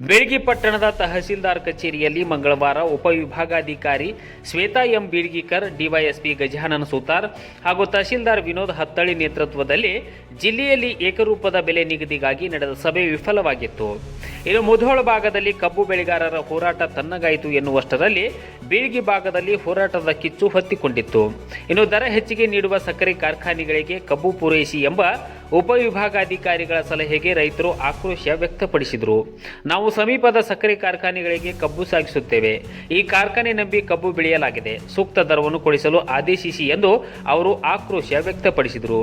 ಬೇಳ್ಗಿ ಪಟ್ಟಣದ ತಹಸೀಲ್ದಾರ್ ಕಚೇರಿಯಲ್ಲಿ ಮಂಗಳವಾರ ಉಪವಿಭಾಗಾಧಿಕಾರಿ ಶ್ವೇತಾ ಎಂ ಬೀಳ್ಗಿಕರ್ ಡಿವೈಎಸ್ಪಿ ಗಜಾನನ ಸುತಾರ್ ಹಾಗೂ ತಹಸೀಲ್ದಾರ್ ವಿನೋದ್ ಹತ್ತಳಿ ನೇತೃತ್ವದಲ್ಲಿ ಜಿಲ್ಲೆಯಲ್ಲಿ ಏಕರೂಪದ ಬೆಲೆ ನಿಗದಿಗಾಗಿ ನಡೆದ ಸಭೆ ವಿಫಲವಾಗಿತ್ತು. ಇನ್ನು ಮುಧೋಳ ಭಾಗದಲ್ಲಿ ಕಬ್ಬು ಬೆಳೆಗಾರರ ಹೋರಾಟ ತನ್ನಗಾಯಿತು ಎನ್ನುವಷ್ಟರಲ್ಲಿ ಬೀಳ್ಗಿ ಭಾಗದಲ್ಲಿ ಹೋರಾಟದ ಕಿಚ್ಚು ಹೊತ್ತಿಕೊಂಡಿತ್ತು. ಇನ್ನು ದರ ಹೆಚ್ಚಿಗೆ ನೀಡುವ ಸಕ್ಕರೆ ಕಾರ್ಖಾನೆಗಳಿಗೆ ಕಬ್ಬು ಪೂರೈಸಿ ಎಂಬ ಉಪವಿಭಾಗಾಧಿಕಾರಿಗಳ ಸಲಹೆಗೆ ರೈತರು ಆಕ್ರೋಶ ವ್ಯಕ್ತಪಡಿಸಿದರು. ನಾವು ಸಮೀಪದ ಸಕ್ಕರೆ ಕಾರ್ಖಾನೆಗಳಿಗೆ ಕಬ್ಬು ಸಾಗಿಸುತ್ತೇವೆ. ಈ ಕಾರ್ಖಾನೆ ನಂಬಿ ಕಬ್ಬು ಬೆಳೆಯಲಾಗಿದೆ. ಸೂಕ್ತ ದರವನ್ನು ಕೊಡಿಸಲು ಆದೇಶಿಸಿ ಎಂದು ಅವರು ಆಕ್ರೋಶ ವ್ಯಕ್ತಪಡಿಸಿದರು.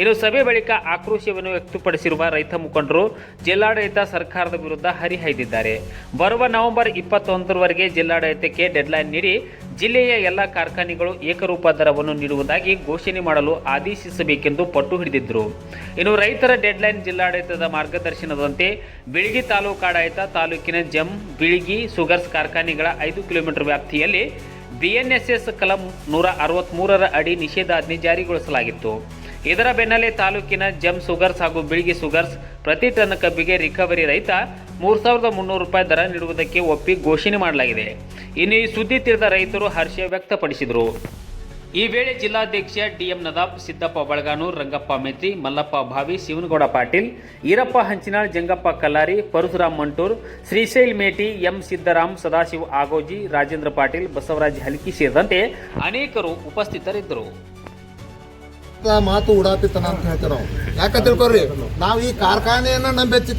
ಇನ್ನು ಸಭೆ ಬಳಿಕ ಆಕ್ರೋಶವನ್ನು ವ್ಯಕ್ತಪಡಿಸಿರುವ ರೈತ ಮುಖಂಡರು ಜಿಲ್ಲಾಡಳಿತ ಸರ್ಕಾರದ ವಿರುದ್ಧ ಹರಿಹಾಯ್ದಿದ್ದಾರೆ. ಬರುವ ನವೆಂಬರ್ ಇಪ್ಪತ್ತೊಂದರವರೆಗೆ ಜಿಲ್ಲಾಡಳಿತಕ್ಕೆ ಡೆಡ್ಲೈನ್ ನೀಡಿ ಜಿಲ್ಲೆಯ ಎಲ್ಲ ಕಾರ್ಖಾನೆಗಳು ಏಕರೂಪ ದರವನ್ನು ನೀಡುವುದಾಗಿ ಘೋಷಣೆ ಮಾಡಲು ಆದೇಶಿಸಬೇಕೆಂದು ಪಟ್ಟು ಹಿಡಿದಿದ್ದರು. ಇನ್ನು ರೈತರ ಡೆಡ್ಲೈನ್ ಜಿಲ್ಲಾಡಳಿತದ ಮಾರ್ಗದರ್ಶನದಂತೆ ಬಿಳಿಗಿ ತಾಲೂಕಾಡಳಿತ ತಾಲೂಕಿನ ಜಂ, ಬಿಳಿಗಿ, ಸುಗರ್ಸ್ ಕಾರ್ಖಾನೆಗಳ ಐದು ಕಿಲೋಮೀಟರ್ ವ್ಯಾಪ್ತಿಯಲ್ಲಿ ಬಿಎನ್ಎಸ್ಎಸ್ ಕಲಂ ನೂರ ಅರವತ್ತ್ಮೂರರ ಅಡಿ ನಿಷೇಧಾಜ್ಞೆ ಜಾರಿಗೊಳಿಸಲಾಗಿತ್ತು. ಇದರ ಬೆನ್ನಲ್ಲೇ ತಾಲೂಕಿನ ಜಮ್ ಸುಗರ್ಸ್ ಹಾಗೂ ಬಿಳಿಗಿ ಸುಗರ್ಸ್ ಪ್ರತಿ ಟನ್ ಕಬ್ಬಿಗೆ ರಿಕವರಿ ರೈತ ಮೂರು ಸಾವಿರದ ಮುನ್ನೂರು ರೂಪಾಯಿ ದರ ನೀಡುವುದಕ್ಕೆ ಒಪ್ಪಿ ಘೋಷಣೆ ಮಾಡಲಾಗಿದೆ. ಇನ್ನು ಈ ಸುದ್ದಿ ತಿಳಿದ ರೈತರು ಹರ್ಷ ವ್ಯಕ್ತಪಡಿಸಿದರು. ಈ ವೇಳೆ ಜಿಲ್ಲಾಧ್ಯಕ್ಷ D M Nadab, Siddappa Balaganur, Rangappa Metri, Mallappa Bhavi, Shivanagouda Patil, Irappa Hanchinal, Jangappa Kallari, Parashuram Mantur, Shrishail Meti, M Siddaram, Sadashiva Agoji, Rajendra Patil, Basavaraj Halki ಸೇರಿದಂತೆ ಅನೇಕರು ಉಪಸ್ಥಿತರಿದ್ದರು. ಅಂತ ಮಾತು ಉಡಾಪಿತನ ಅಂತ ಹೇಳ್ತೇವೆ ನಾವು. ಯಾಕ ತಿಳ್ಕೊರಿ ನಾವು ಈ ಕಾರ್ಖಾನೆಯನ್ನ ನಂಬಿ ಹಚ್ಚಿ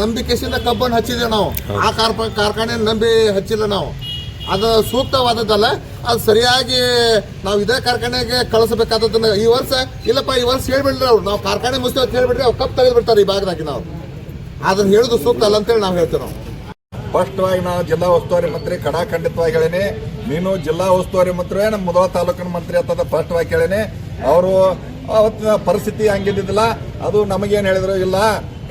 ನಂಬಿಕೆಸಿಂದ ಕಬ್ಬನ್ನು ಹಚ್ಚಿದ್ದೇವೆ ನಾವು. ಆ ಕಾರ್ಪ ಕಾರ್ಖಾನೆ ನಂಬಿ ಹಚ್ಚಿಲ್ಲ ನಾವು. ಅದು ಸೂಕ್ತವಾದದ್ದಲ್ಲ, ಅದು ಸರಿಯಾಗಿ ನಾವು ಇದೇ ಕಾರ್ಖಾನೆಗೆ ಕಳಿಸಬೇಕಾದದನ್ನ ಈ ವರ್ಷ ಇಲ್ಲಪ್ಪ, ಈ ವರ್ಷ ಹೇಳ್ಬಿಡ್ರಿ ಅವ್ರು. ನಾವು ಕಾರ್ಖಾನೆ ಮುಗಿಸ್ತೇವೆ ಅಂತ ಹೇಳ್ಬಿಟ್ರಿ ಅವ್ರು ಕಪ್ ತೆಗೆದು ಬಿಡ್ತಾರೆ ಈ ಭಾಗದಾಗಿ ನಾವು. ಅದನ್ನ ಹೇಳುದು ಸೂಕ್ತ ಅಲ್ಲ ಅಂತೇಳಿ ನಾವು ಹೇಳ್ತೇವೆ ನಾವು. ಸ್ಪಷ್ಟವಾಗಿ ನಾವು ಜಿಲ್ಲಾ ಉಸ್ತುವಾರಿ ಮಂತ್ರಿ, ಕಡಾಖಂಡಿತವಾಗಿ ಹೇಳೇನೆ. ನೀನು ಜಿಲ್ಲಾ ಉಸ್ತುವಾರಿ ಮಂತ್ರಿ ನಮ್ಮ ಮೊದಲ ತಾಲೂಕಿನ ಮಂತ್ರಿ ಅಂತ ಸ್ಪಷ್ಟವಾಗಿ ಕೇಳೀನಿ ಅವರು, ಅವತ್ತಿನ ಪರಿಸ್ಥಿತಿ ಹಂಗಿದ್ದಿದ್ದಿಲ್ಲ. ಅದು ನಮಗೇನು ಹೇಳಿದ್ರು, ಇಲ್ಲ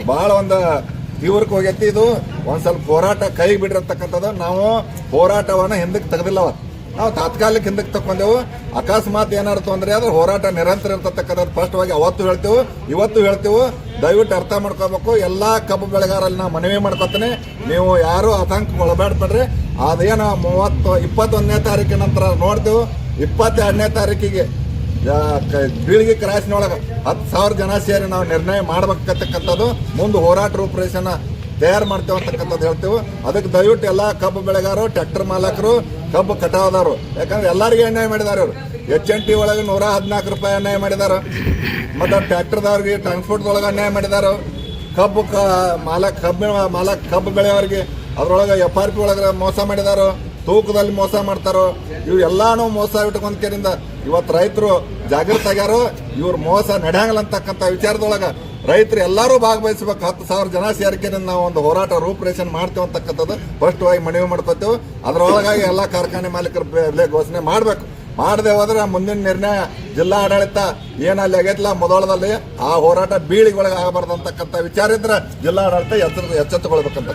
ಬಹಳ ಒಂದು ತೀವ್ರಕ್ಕೆ ಹೋಗೈತಿ ಇದು. ಒಂದು ಸ್ವಲ್ಪ ಹೋರಾಟ ಕೈಗೆ ಬಿಡಿರತಕ್ಕಂಥದ್ದು ನಾವು ಹೋರಾಟವನ್ನ ಹಿಂದಕ್ಕೆ ತೆಗೆದಿಲ್ಲ ನಾವು ತಾತ್ಕಾಲಿಕ ಹಿಂದಕ್ಕೆ ತಕೊಂಡೆವು ಅಕಸ್ಮಾತ್ ಏನಾರು ತೊಂದರೆ ಆದ್ರೆ ಹೋರಾಟ ನಿರಂತರ ಇರ್ತಕ್ಕಂಥದ್ದು ಸ್ಪಷ್ಟವಾಗಿ ಅವತ್ತು ಹೇಳ್ತೇವೆ. ಇವತ್ತು ಹೇಳ್ತೇವೆ. ದಯವಿಟ್ಟು ಅರ್ಥ ಮಾಡ್ಕೋಬೇಕು. ಎಲ್ಲಾ ಕಬ್ಬು ಬೆಳೆಗಾರಲ್ಲಿ ನಾ ಮನವಿ ಮಾಡ್ಕೊತೇನೆ. ನೀವು ಯಾರು ಆತಂಕ ಒಳಬೇಡ್ಬೇಡ್ರಿ ಅದೇನು ಮೂವತ್ತು, ಇಪ್ಪತ್ತೊಂದನೇ ತಾರೀಕಿನ ನಂತರ ನೋಡ್ತೇವೆ. ಇಪ್ಪತ್ತೆರಡನೇ ತಾರೀಕಿಗೆ ಕ- ಬೀಳಿಗೆ ಕ್ರಾಸ್ನೊಳಗೆ ಹತ್ತು ಸಾವಿರ ಜನ ಸೇರಿ ನಾವು ನಿರ್ಣಯ ಮಾಡ್ಬೇಕಂತಕ್ಕಂಥದ್ದು, ಮುಂದೆ ಹೋರಾಟ ರೂಪರೇಷನ ತಯಾರು ಮಾಡ್ತೇವೆ ಅಂತಕ್ಕಂಥದ್ದು ಹೇಳ್ತೇವೆ. ಅದಕ್ಕೆ ದಯವಿಟ್ಟು ಎಲ್ಲ ಕಬ್ಬು ಬೆಳೆಗಾರರು, ಟ್ರ್ಯಾಕ್ಟರ್ ಮಾಲಕರು, ಕಬ್ಬು ಕಟಾವದಾರರು, ಯಾಕಂದ್ರೆ ಎಲ್ಲರಿಗೂ ಅನ್ಯಾಯ ಮಾಡಿದಾರೆ ಅವರು ಎಚ್ ಎನ್ ಟಿ ಒಳಗೆ ನೂರ ಹದಿನಾಲ್ಕು ರೂಪಾಯಿ ಅನ್ಯಾಯ ಮಾಡಿದಾರೆ ಮತ್ತು ಟ್ರ್ಯಾಕ್ಟರ್ದವ್ರಿಗೆ, ಟ್ರಾನ್ಸ್ಪೋರ್ಟ್ದೊಳಗೆ ಅನ್ಯಾಯ ಮಾಡಿದಾರ ಕಬ್ಬು ಕ, ಮಾಲಕ್, ಕಬ್ಬು ಮಾಲಕ್, ಕಬ್ಬು ಬೆಳೆಯವರಿಗೆ ಅದ್ರೊಳಗೆ ಎಫ್ ಆರ್ ಪಿ ಒಳಗೆ ಮೋಸ ಮಾಡಿದಾರೋ ತೂಕದಲ್ಲಿ ಮೋಸ ಮಾಡ್ತಾರೋ ಇವು ಎಲ್ಲಾನು ಮೋಸ ಇಟ್ಕೊಂಡ್ಕರಿಂದ ಇವತ್ತು ರೈತರು ಜಾಗೃತ ಆಗ್ಯಾರ, ಇವ್ರ ಮೋಸ ನಡೆಯಂಗಿಲ್ಲ ಅಂತಕ್ಕಂಥ ವಿಚಾರದೊಳಗ ರೈತರು ಎಲ್ಲರೂ ಭಾಗವಹಿಸಬೇಕು, ಹತ್ತು ಸಾವಿರ ಜನ ಸೇರಿಕೆಯಿಂದ ನಾವು ಒಂದು ಹೋರಾಟ ರೂಪರೇಷನ್ ಮಾಡ್ತೇವೆ ಅಂತಕ್ಕಂಥದ್ದು ಸ್ಪಷ್ಟವಾಗಿ ಮನವಿ ಮಾಡ್ಕೋತೇವೆ. ಅದರೊಳಗಾಗಿ ಎಲ್ಲ ಕಾರ್ಖಾನೆ ಮಾಲೀಕರ ಬೆಲೆ ಘೋಷಣೆ ಮಾಡಬೇಕು. ಮಾಡದೆ ಹೋದ್ರೆ ಮುಂದಿನ ನಿರ್ಣಯ ಜಿಲ್ಲಾ ಆಡಳಿತ ಏನಲ್ಲಿ ಆಗೈತಿಲ್ಲ ಮೊದಲದಲ್ಲಿ ಆ ಹೋರಾಟ ಬೀಳಿಗೆ ಒಳಗೆ ಆಗಬಾರ್ದು ಅಂತಕ್ಕಂಥ ವಿಚಾರ ಇದ್ರೆ ಜಿಲ್ಲಾ ಆಡಳಿತ ಎಚ್ಚರ ಎಚ್ಚೆತ್ತುಕೊಳ್ಬೇಕಂತ.